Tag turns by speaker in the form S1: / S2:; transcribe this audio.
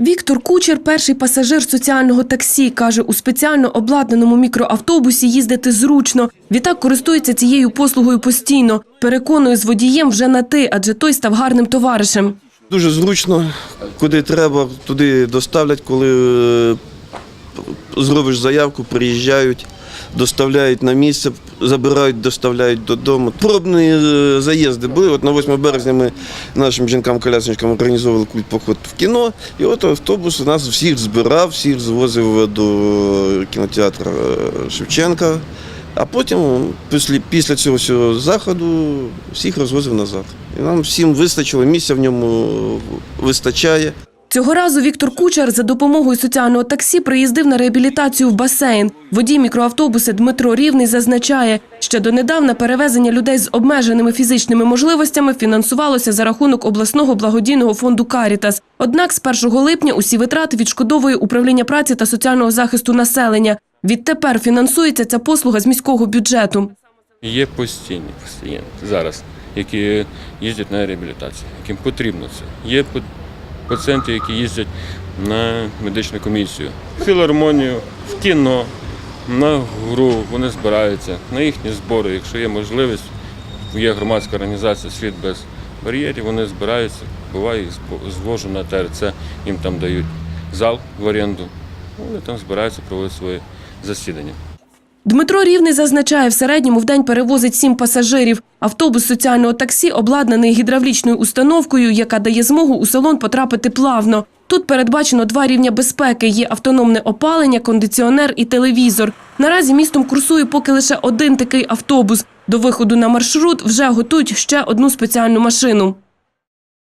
S1: Віктор Кучер перший пасажир соціального таксі. Каже, у спеціально обладнаному мікроавтобусі їздити зручно. Відтак користується цією послугою постійно. Переконує з водієм вже на ти, адже той став гарним товаришем.
S2: Дуже зручно, куди треба, туди доставлять, коли е, зробиш заявку, приїжджають, доставляють на місце, забирають, доставляють додому. Пробні е, заїзди були. От на 8 березня ми нашим жінкам-колясочкам організовували культ поход в кіно. І от автобус нас всіх збирав, всіх звозив до кінотеатру е, Шевченка. А потім, після, після цього всього заходу, всіх розвозив назад. І нам всім вистачило, місця в ньому вистачає.
S1: Цього разу Віктор Кучер за допомогою соціального таксі приїздив на реабілітацію в басейн. Водій мікроавтобуса Дмитро Рівний зазначає, що донедавна перевезення людей з обмеженими фізичними можливостями фінансувалося за рахунок обласного благодійного фонду «Карітас». Однак з 1 липня усі витрати відшкодовує управління праці та соціального захисту населення. Відтепер фінансується ця послуга з міського бюджету.
S3: Є постійні пацієнти зараз, які їздять на реабілітацію, яким потрібно це. Є пацієнти, які їздять на медичну комісію, в філармонію, в кіно, на гру. Вони збираються на їхні збори. Якщо є можливість, є громадська організація Світ без бар'єрів, вони збираються, буває, їх звожу на ТРЦ, їм там дають зал в оренду. Вони там збираються, проводять свої засідання.
S1: Дмитро Рівний зазначає, в середньому в день перевозить сім пасажирів. Автобус соціального таксі обладнаний гідравлічною установкою, яка дає змогу у салон потрапити плавно. Тут передбачено два рівня безпеки: є автономне опалення, кондиціонер і телевізор. Наразі містом курсує поки лише один такий автобус. До виходу на маршрут вже готують ще одну спеціальну машину.